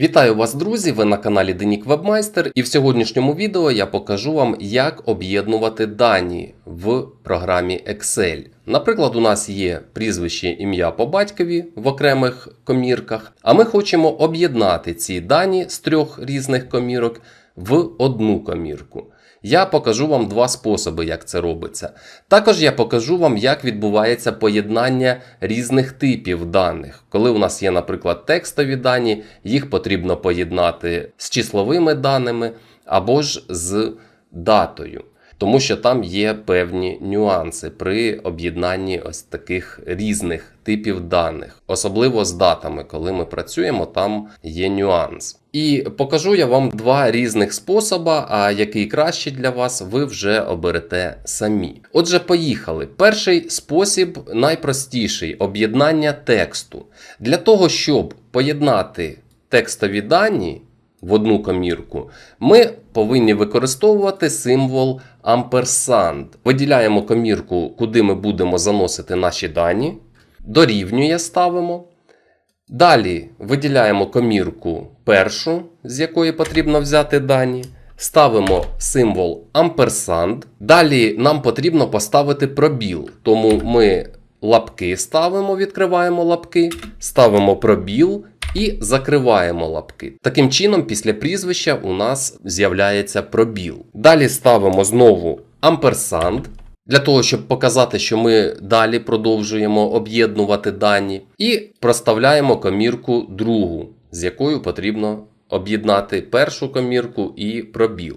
Вітаю вас, друзі! Ви на каналі Денік Вебмайстер, і в сьогоднішньому відео я покажу вам, як об'єднувати дані в програмі Excel. Наприклад, у нас є прізвище ім'я по батькові в окремих комірках, а ми хочемо об'єднати ці дані з трьох різних комірок в одну комірку. Я покажу вам два способи, як це робиться. Також я покажу вам, як відбувається поєднання різних типів даних. Коли у нас є, наприклад, текстові дані, їх потрібно поєднати з числовими даними або ж з датою. Тому що там є певні нюанси при об'єднанні ось таких різних типів даних, особливо з датами, коли ми працюємо, там є нюанс. І покажу я вам два різних способи, а який кращий для вас, ви вже оберете самі. Отже, поїхали. Перший спосіб найпростіший об'єднання тексту. Для того, щоб поєднати текстові дані в одну комірку, ми повинні використовувати символ амперсанд. Виділяємо комірку, куди ми будемо заносити наші дані, дорівнює ставимо. Далі виділяємо комірку першу, з якої потрібно взяти дані. Ставимо символ амперсанд. Далі нам потрібно поставити пробіл. Тому ми лапки ставимо, відкриваємо лапки, ставимо пробіл і закриваємо лапки. Таким чином, після прізвища у нас з'являється пробіл. Далі ставимо знову амперсанд. Для того, щоб показати, що ми далі продовжуємо об'єднувати дані, і проставляємо комірку другу, з якою потрібно об'єднати першу комірку і пробіл.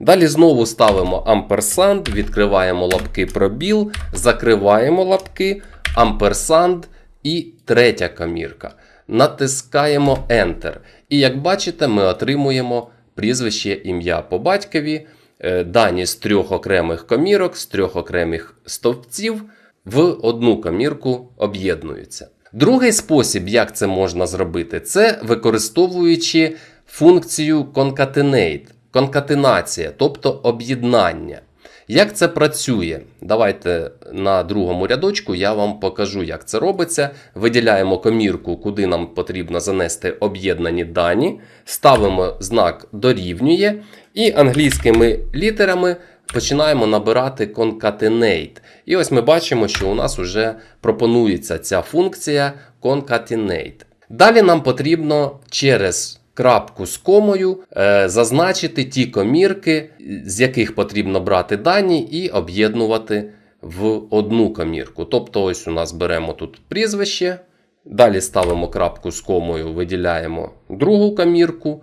Далі знову ставимо амперсанд, відкриваємо лапки пробіл, закриваємо лапки, амперсанд і третя комірка. Натискаємо Enter. І як бачите, ми отримуємо прізвище ім'я по батькові е, дані з трьох окремих комірок, з трьох окремих стовпців в одну комірку об'єднуються. Другий спосіб, як це можна зробити, це використовуючи функцію concatenate, конкатенація, тобто об'єднання. Як це працює? Давайте на другому рядочку я вам покажу, як це робиться. Виділяємо комірку, куди нам потрібно занести об'єднані дані, ставимо знак дорівнює і англійськими літерами починаємо набирати concatenate. І ось ми бачимо, що у нас вже пропонується ця функція concatenate. Далі нам потрібно через крапку з комою е, зазначити ті комірки, з яких потрібно брати дані, і об'єднувати в одну комірку. Тобто, ось у нас беремо тут прізвище, далі ставимо крапку з комою, виділяємо другу комірку,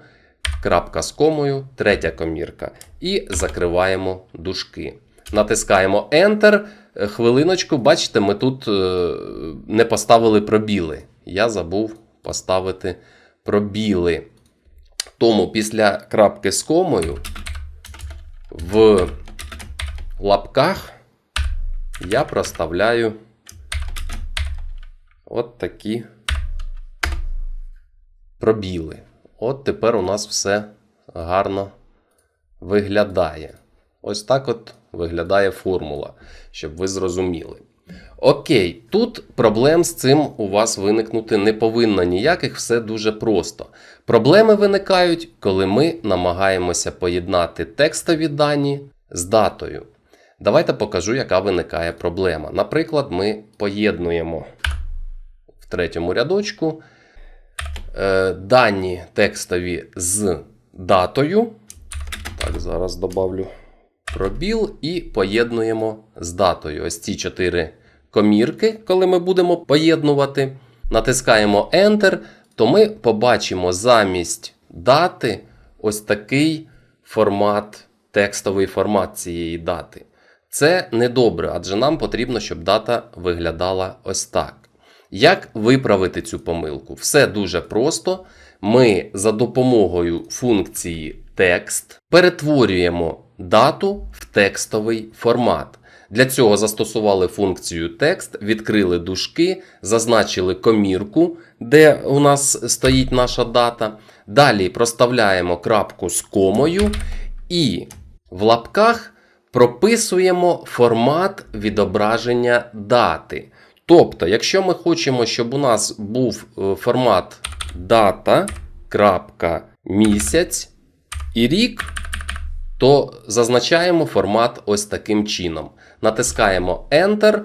крапка з комою, третя комірка. І закриваємо дужки. Натискаємо Enter. Е, Хвилиночку, бачите, ми тут е, не поставили пробіли. Я забув поставити пробіли. Тому після крапки з комою в лапках я проставляю от такі пробіли. От тепер у нас все гарно виглядає. Ось так от виглядає формула, щоб ви зрозуміли. Окей, тут проблем з цим у вас виникнути не повинно ніяких, все дуже просто. Проблеми виникають, коли ми намагаємося поєднати текстові дані з датою. Давайте покажу, яка виникає проблема. Наприклад, ми поєднуємо в третьому рядочку е, дані текстові з датою. Так, зараз добавлю пробіл і поєднуємо з датою. Ось ці чотири комірки, коли ми будемо поєднувати, натискаємо Enter, то ми побачимо замість дати ось такий формат, текстовий формат цієї дати. Це недобре, адже нам потрібно, щоб дата виглядала ось так. Як виправити цю помилку? Все дуже просто. Ми за допомогою функції текст перетворюємо дату в текстовий формат. Для цього застосували функцію текст, відкрили дужки, зазначили комірку, де у нас стоїть наша дата. Далі проставляємо крапку з комою і в лапках прописуємо формат відображення дати. Тобто, якщо ми хочемо, щоб у нас був е, формат дата, крапка, місяць і рік, то зазначаємо формат ось таким чином. Натискаємо Enter,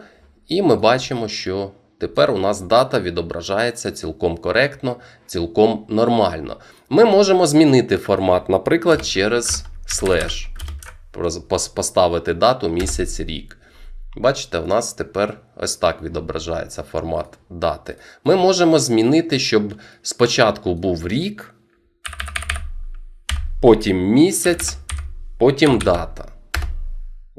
і ми бачимо, що тепер у нас дата відображається цілком коректно, цілком нормально. Ми можемо змінити формат, наприклад, через слеш. Поставити дату, місяць, рік. Бачите, у нас тепер ось так відображається формат дати. Ми можемо змінити, щоб спочатку був рік, потім місяць, потім дата.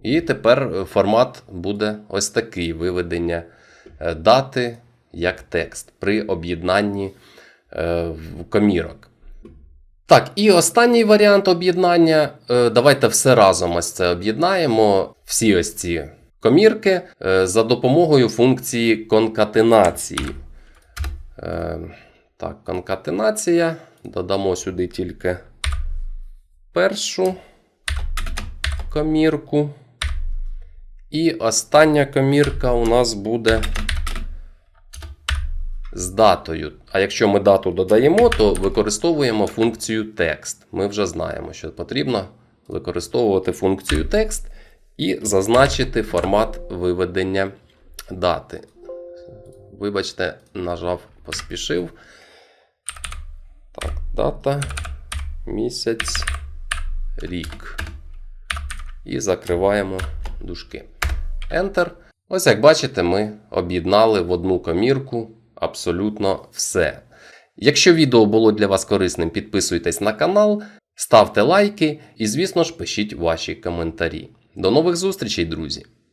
І тепер е, формат буде ось такий виведення е, дати як текст при об'єднанні е, комірок. Так, і останній варіант об'єднання. Давайте все разом ось це об'єднаємо. Всі ось ці комірки за допомогою функції конкатенації. Так, конкатенація. Додамо сюди тільки першу комірку. І остання комірка у нас буде з датою. А якщо ми дату додаємо, то використовуємо функцію текст. Ми вже знаємо, що потрібно використовувати функцію текст і зазначити формат виведення дати. Вибачте, нажав, поспішив. Так, дата, місяць, рік. І закриваємо дужки. Enter. Ось як бачите, ми об'єднали в одну комірку абсолютно все. Якщо відео було для вас корисним, підписуйтесь на канал, ставте лайки і, звісно ж, пишіть ваші коментарі. До нових зустрічей, друзі!